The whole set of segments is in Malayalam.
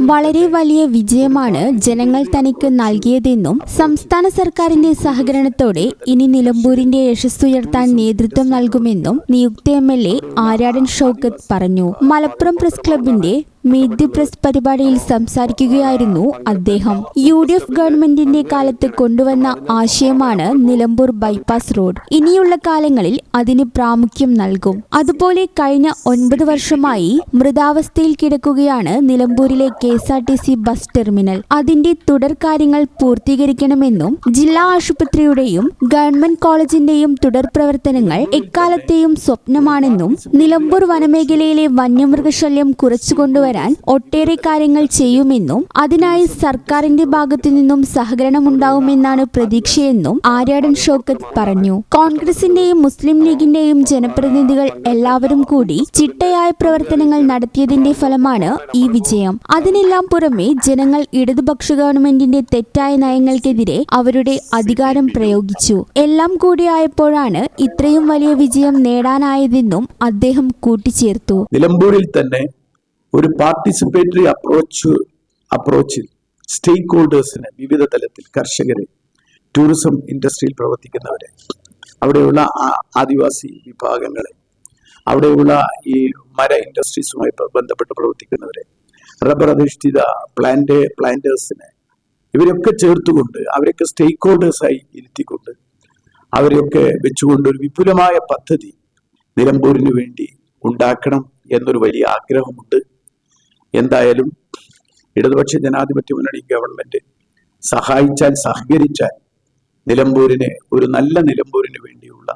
വളരെ വലിയ വിജയമാണ് ജനങ്ങൾ തനിക്ക് നൽകിയതെന്നും സംസ്ഥാന സർക്കാരിന്റെ സഹകരണത്തോടെ ഇനി നിലമ്പൂരിന്റെ യശസ്സുയർത്താൻ നേതൃത്വം നൽകുമെന്നും നിയുക്ത M L A Aryadan Shoukath പറഞ്ഞു. മലപ്പുറം പ്രസ് ക്ലബിന്റെ മീറ്റ് ദി പ്രസ് പരിപാടിയിൽ സംസാരിക്കുകയായിരുന്നു അദ്ദേഹം. യു ഡി എഫ് ഗവൺമെന്റിന്റെ കാലത്ത് കൊണ്ടുവന്ന ആശയമാണ് നിലമ്പൂർ ബൈപ്പാസ് റോഡ്. ഇനിയുള്ള കാലങ്ങളിൽ അതിന് പ്രാമുഖ്യം നൽകും. അതുപോലെ കഴിഞ്ഞ ഒൻപത് വർഷമായി മൃതാവസ്ഥയിൽ കിടക്കുകയാണ് നിലമ്പൂരിലെ K S R T C bus terminal. അതിന്റെ തുടർ കാര്യങ്ങൾ പൂർത്തീകരിക്കണമെന്നും ജില്ലാ ആശുപത്രിയുടെയും ഗവൺമെന്റ് കോളേജിന്റെയും തുടർ പ്രവർത്തനങ്ങൾ എക്കാലത്തെയും സ്വപ്നമാണെന്നും നിലമ്പൂർ വനമേഖലയിലെ വന്യമൃഗശല്യം കുറച്ചുകൊണ്ടുവരാൻ ഒട്ടേറെ കാര്യങ്ങൾ ചെയ്യുമെന്നും അതിനായി സർക്കാരിന്റെ ഭാഗത്തു നിന്നും സഹകരണമുണ്ടാവുമെന്നാണ് പ്രതീക്ഷയെന്നും ആര്യാടൻ ഷോക്കത്ത് പറഞ്ഞു. കോൺഗ്രസിന്റെയും മുസ്ലിം ലീഗിന്റെയും ജനപ്രതിനിധികൾ എല്ലാവരും കൂടി ചിട്ടയായ പ്രവർത്തനങ്ങൾ നടത്തിയതിന്റെ ഫലമാണ് ഈ വിജയം. അതിനെല്ലാം പുറമെ ജനങ്ങൾ ഇടതുപക്ഷ ഗവൺമെന്റിന്റെ തെറ്റായ നയങ്ങൾക്കെതിരെ അവരുടെ അധികാരം പ്രയോഗിച്ചു. എല്ലാം കൂടിയായപ്പോഴാണ് ഇത്രയും വലിയ വിജയം നേടാനായതെന്നും അദ്ദേഹം കൂട്ടിച്ചേർത്തു. നിലമ്പൂരിൽ തന്നെ ഒരു പാർട്ടിസിപ്പേറ്ററി അപ്രോച്ച് അപ്രോച്ചിൽ സ്റ്റേക്ക് ഹോൾഡേഴ്സിന് വിവിധ തലത്തിൽ കർഷകരെ ടൂറിസം ഇൻഡസ്ട്രിയിൽ പ്രവർത്തിക്കുന്നവരെ അവിടെയുള്ള ആദിവാസി വിഭാഗങ്ങളെ അവിടെയുള്ള ഈ മര ഇൻഡസ്ട്രീസുമായി ബന്ധപ്പെട്ട് പ്രവർത്തിക്കുന്നവരെ റബ്ബർ അധിഷ്ഠിത പ്ലാന്റ് പ്ലാന്റേഴ്സിനെ ഇവരൊക്കെ ചേർത്തുകൊണ്ട് അവരൊക്കെ സ്റ്റേക്ക് ഹോൾഡേഴ്സായി ഇരുത്തിക്കൊണ്ട് അവരെയൊക്കെ വെച്ചുകൊണ്ട് ഒരു വിപുലമായ പദ്ധതി നിലമ്പൂരിന് വേണ്ടി ഉണ്ടാക്കണം എന്നൊരു വലിയ ആഗ്രഹമുണ്ട്. എന്തായാലും ഇടതുപക്ഷ ജനാധിപത്യ മുന്നണി ഗവൺമെന്റ് സഹായിച്ചാൽ സഹകരിച്ചാൽ നിലമ്പൂരിനെ ഒരു നല്ല നിലമ്പൂരിന് വേണ്ടിയുള്ള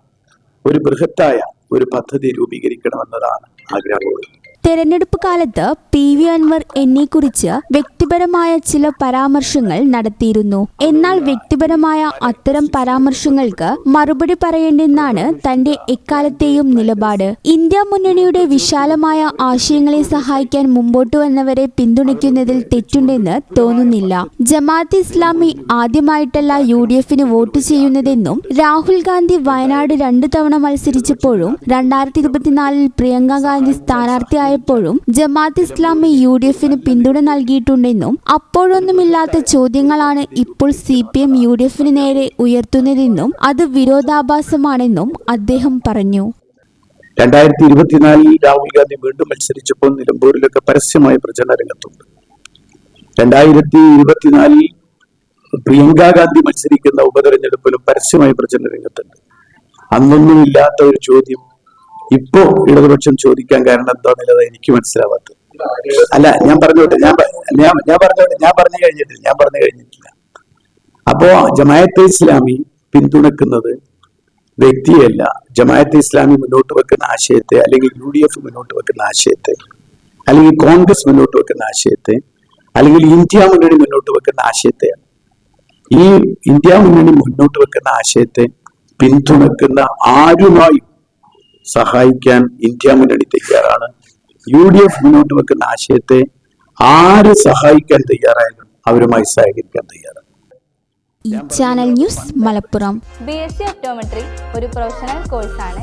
ഒരു ബൃഹത്തായ ഒരു പദ്ധതി രൂപീകരിക്കണമെന്നതാണ് ആഗ്രഹമുള്ളത്. തെരഞ്ഞെടുപ്പ് കാലത്ത് പി വി അൻവർ എന്നെക്കുറിച്ച് വ്യക്തിപരമായ ചില പരാമർശങ്ങൾ നടത്തിയിരുന്നു. എന്നാൽ വ്യക്തിപരമായ അത്തരം പരാമർശങ്ങൾക്ക് മറുപടി പറയേണ്ടെന്നാണ് തന്റെ എക്കാലത്തെയും നിലപാട്. ഇന്ത്യ മുന്നണിയുടെ വിശാലമായ ആശയങ്ങളെ സഹായിക്കാൻ മുമ്പോട്ട് വന്നവരെ പിന്തുണയ്ക്കുന്നതിൽ തെറ്റുണ്ടെന്ന് തോന്നുന്നില്ല. ജമാഅത്ത് ഇസ്ലാമി ആദ്യമായിട്ടല്ല യു ഡി എഫിന് വോട്ട് ചെയ്യുന്നതെന്നും രാഹുൽ ഗാന്ധി വയനാട് രണ്ടു തവണ മത്സരിച്ചപ്പോഴും രണ്ടായിരത്തി ഇരുപത്തിനാലിൽ പ്രിയങ്ക ഗാന്ധി സ്ഥാനാർത്ഥിയായപ്പോഴും ജമാഅത്ത് ഇസ്ലാമി യു ഡി എഫിന് പിന്തുണ നൽകിയിട്ടുണ്ടെന്നും അപ്പോഴൊന്നുമില്ലാത്ത ചോദ്യങ്ങളാണ് ഇപ്പോൾ C P M U D എഫിന് നേരെ ഉയർത്തുന്നതെന്നും അത് വിരോധാഭാസമാണെന്നും അദ്ദേഹം പറഞ്ഞു. രണ്ടായിരത്തി ഇരുപത്തിനാലിൽ രാഹുൽ ഗാന്ധി വീണ്ടും മത്സരിച്ചപ്പോൾ നിലമ്പൂരിലൊക്കെ പരസ്യമായ പ്രചരണ രംഗത്തുണ്ട്. രണ്ടായിരത്തി ഇരുപത്തിനാലിൽ പ്രിയങ്ക ഗാന്ധി മത്സരിക്കുന്ന ഉപതെരഞ്ഞെടുപ്പിലും പരസ്യമായ പ്രചരണ രംഗത്തുണ്ട്. അന്നൊന്നും ഇല്ലാത്ത ഒരു ചോദ്യം ഇപ്പോ ഇടതുപക്ഷം ചോദിക്കാൻ കാരണം എന്താണെന്നുള്ളത് എനിക്ക് മനസ്സിലാവാത്തത്. അല്ല ഞാൻ പറഞ്ഞോട്ടെ ഞാൻ ഞാൻ ഞാൻ പറഞ്ഞോട്ടെ ഞാൻ പറഞ്ഞു കഴിഞ്ഞിട്ടില്ല ഞാൻ പറഞ്ഞു കഴിഞ്ഞിട്ടില്ല. അപ്പോ ജമായത്തെ ഇസ്ലാമി പിന്തുണക്കുന്നത് വ്യക്തിയല്ല. ജമായത്തെ ഇസ്ലാമി മുന്നോട്ട് വെക്കുന്ന ആശയത്തെ അല്ലെങ്കിൽ യു ഡി എഫ് മുന്നോട്ട് വെക്കുന്ന ആശയത്തെ അല്ലെങ്കിൽ കോൺഗ്രസ് മുന്നോട്ട് വെക്കുന്ന ആശയത്തെ അല്ലെങ്കിൽ ഇന്ത്യ മുന്നണി മുന്നോട്ട് വെക്കുന്ന ആശയത്തെയാണ് ഈ ഇന്ത്യ മുന്നണി മുന്നോട്ട് വെക്കുന്ന ആശയത്തെ പിന്തുണക്കുന്ന ആരുമായും സഹായിക്കാൻ ഇന്ത്യ മുന്നണി തയ്യാറാണ്. യു ഡി എഫ് മുന്നോട്ട് വെക്കുന്ന ആശയത്തെ ആര് സഹായിക്കാൻ തയ്യാറായാലും അവരുമായി സഹകരിക്കാൻ തയ്യാറാണ്. Channel news Malappuram. B S C optometry ഒരു പ്രൊഫഷണൽ കോഴ്സാണ്.